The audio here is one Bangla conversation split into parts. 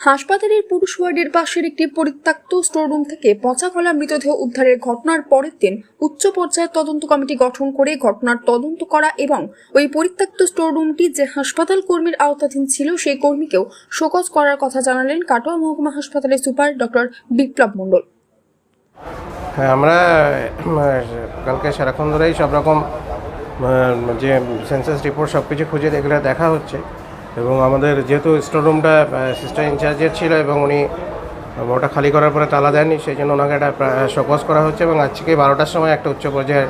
হাসপাতালের পুরুষ ওয়ার্ডের পাশের একটি পরিত্যক্ত স্টোররুম থেকে পচা গলা মৃতদেহ উদ্ধারের ঘটনার পরের দিন উচ্চ পর্যায়ের তদন্ত কমিটি গঠন করে ঘটনার তদন্ত করা এবং ওই পরিত্যক্ত স্টোররুমটি যে হাসপাতাল কর্মীর আওতাধীন ছিল সেই কর্মীকেও শোকজ করার কথা জানালেন কাটোয়া মহকুমা হাসপাতালের সুপার ডক্টর বিপ্লব মণ্ডল। হ্যাঁ আমরা কালকে সারাক্ষণ ধরেই সব রকম যে সেন্সাস রিপোর্ট সব কিছু খুঁজে এগুলো দেখা হচ্ছে। এবং আমাদের যেহেতু স্টোররুমটা সিস্টার ইনচার্জের ছিল এবং উনি ওটা খালি করার পরে তালা দেননি, সেই জন্য ওনাকে একটা শোকজ করা হচ্ছে এবং আজকে বারোটার সময় একটা উচ্চ পর্যায়ের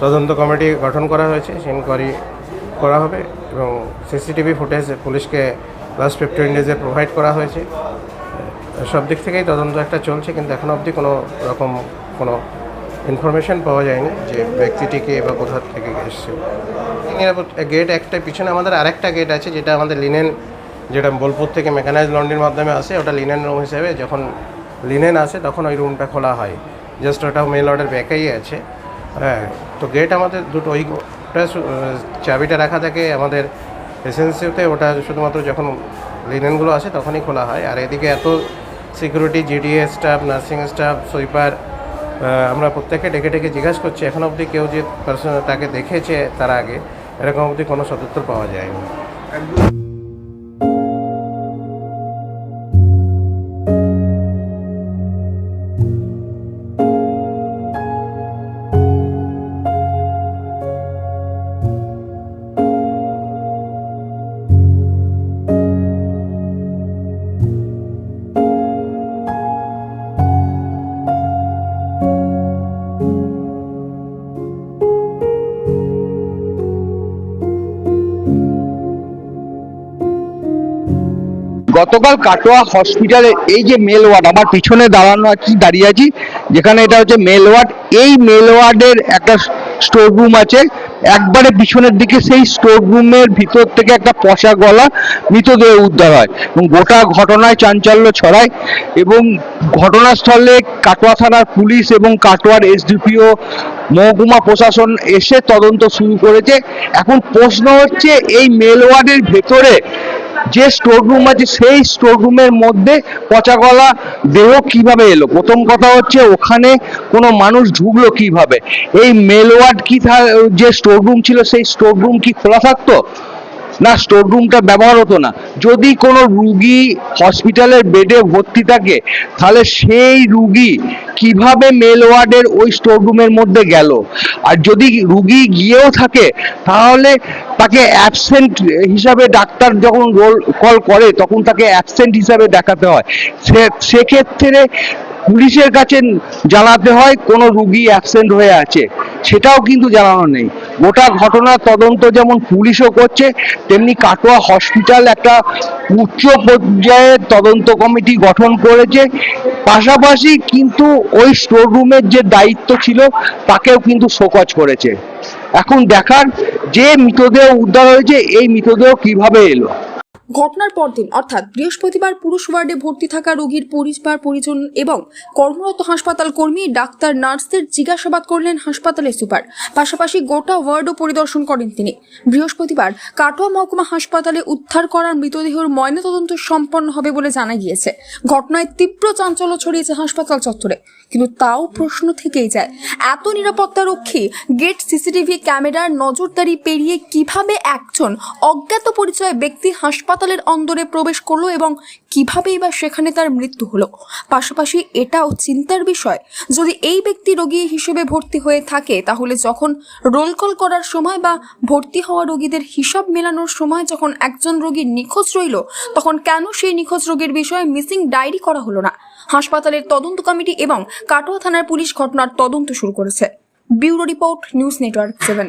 তদন্ত কমিটি গঠন করা হয়েছে ইনকোয়ারি করা হবে এবং সিসিটিভি ফুটেজ পুলিশকে লাস্ট ফিফটিন ডেজে প্রোভাইড করা হয়েছে। সব দিক থেকেই তদন্ত একটা চলছে, কিন্তু এখনও অবধি কোনো রকম কোনো ইনফরমেশন পাওয়া যায়নি যে ব্যক্তিটিকে বা কোথা থেকে এসছে। গেট একটা পিছনে আমাদের আরেকটা গেট আছে, যেটা আমাদের লিনেন যেটা বোলপুর থেকে মেকানাইজ লন্ড্রির মাধ্যমে আসে, ওটা লিনেন রুম হিসেবে যখন লিনেন আসে তখন ওই রুমটা খোলা হয়। জাস্ট ওটা মেল অর্ডার ব্যাকেই আছে। হ্যাঁ তো গেট আমাদের দুটো ওইটা চাবিটা রাখা থাকে আমাদের এসেন্সিতে ওটা শুধুমাত্র যখন লিনেনগুলো আসে তখনই খোলা হয়। আর এদিকে এত security GDA staff nursing staff sweeper আমরা প্রত্যেকে ডেকে ডেকে জিজ্ঞাসা করছি, এখন অবধি কেউ যে পার্সন তাকে দেখেছে তার আগে, এরকম অবধি কোনো সদুত্তর পাওয়া যায়নি। গতকাল কাটোয়া হসপিটালে এই যে মেল ওয়ার্ড আমার পিছনে দাঁড়ানো আছি দাঁড়িয়ে আছি, যেখানে এটা হচ্ছে মেল ওয়ার্ড এই মেল ওয়ার্ডের একটা স্টোর রুম আছে, একবারে পিছনের দিকে সেই স্টোর রুমের ভিতর থেকে একটা পশা গলা মৃতদেহ উদ্ধার হয় এবং গোটা ঘটনায় চাঞ্চল্য ছড়ায় এবং ঘটনাস্থলে কাটোয়া থানার পুলিশ এবং কাটোয়ার এসডিপিও মহকুমা প্রশাসন এসে তদন্ত শুরু করেছে। এখন প্রশ্ন হচ্ছে, এই মেল ওয়ার্ডের ভেতরে যে স্টোর রুম আছে, সেই স্টোর রুমের মধ্যে পচা গলা দেহ কীভাবে এলো? প্রথম কথা হচ্ছে, ওখানে কোনো মানুষ ঢুকলো কীভাবে? এই মেলওয়ার্ড কি যে স্টোর রুম ছিল, সেই স্টোর রুম কি খোলা থাকতো? না স্টোর রুমটা ব্যবহার হতো না। যদি কোনো রুগী হসপিটালের বেডে ভর্তি থাকে, তাহলে সেই রুগী কীভাবে মেল ওয়ার্ডের ওই স্টোর রুমের মধ্যে গেল? আর যদি রুগী গিয়েও থাকে, তাহলে তাকে অ্যাবসেন্ট হিসাবে ডাক্তার যখন রোল কল করে, তখন তাকে অ্যাবসেন্ট হিসাবে দেখাতে হয়। সে, সেক্ষেত্রে পুলিশের কাছে জানাতে হয়, কোনো রুগী অ্যাবসেন্ট হয়ে আছে। সেটাও কিন্তু জানানো নেই। গোটা ঘটনার তদন্ত যেমন পুলিশও করছে, তেমনি কাটোয়া হসপিটাল একটা উচ্চ পর্যায়ে তদন্ত কমিটি গঠন করেছে। পাশাপাশি কিন্তু ওই স্টোর রুমের যে দায়িত্ব ছিল, তাকেও কিন্তু শোকজ করেছে। এখন দেখার যে মৃতদেহ উদ্ধার হয়েছে, এই মৃতদেহ কীভাবে এলো? ঘটনার পরদিন, অর্থাৎ বৃহস্পতিবার পুরুষ ওয়ার্ডে ভর্তি থাকা রোগীর পরিবার, পরিজন এবং কর্মরত হাসপাতাল কর্মী, ডাক্তার, নার্সদের জিজ্ঞাসাবাদ করলেন হাসপাতালের সুপার। পাশাপাশি গোটা ওয়ার্ডও পরিদর্শন করেন তিনি। বৃহস্পতিবার কাটোয়া মহকুমা হাসপাতালে উদ্ধার করার মৃতদেহের ময়নাতদন্ত সম্পন্ন হবে বলে জানা গিয়েছে। ঘটনায় তীব্র চাঞ্চল্য ছড়িয়েছে হাসপাতাল চত্বরে। কিন্তু তাও প্রশ্ন থেকেই যায়, এত নিরাপত্তা রক্ষী গেট সিসিটিভি ক্যামেরার নজরদারি পেরিয়ে কীভাবে একজন অজ্ঞাত পরিচয় ব্যক্তি হাসপাতালের অন্দরে প্রবেশ করল এবং কিভাবেই বা সেখানে তার মৃত্যু হলো। পাশাপাশি এটাও চিন্তার বিষয়, যদি এই ব্যক্তি রোগী হিসেবে ভর্তি হয়ে থাকে, তাহলে যখন রোল কল করার সময় বা ভর্তি হওয়া রোগীদের হিসাব মেলানোর সময় যখন একজন রোগীর নিখোঁজ রইল, তখন কেন সেই নিখোঁজ রোগীর বিষয়ে মিসিং ডায়েরি করা হলো না? হাসপাতালের তদন্ত কমিটি এবং কাটোয়া থানার পুলিশ ঘটনার তদন্ত শুরু করেছে। Bureau report, news network seven.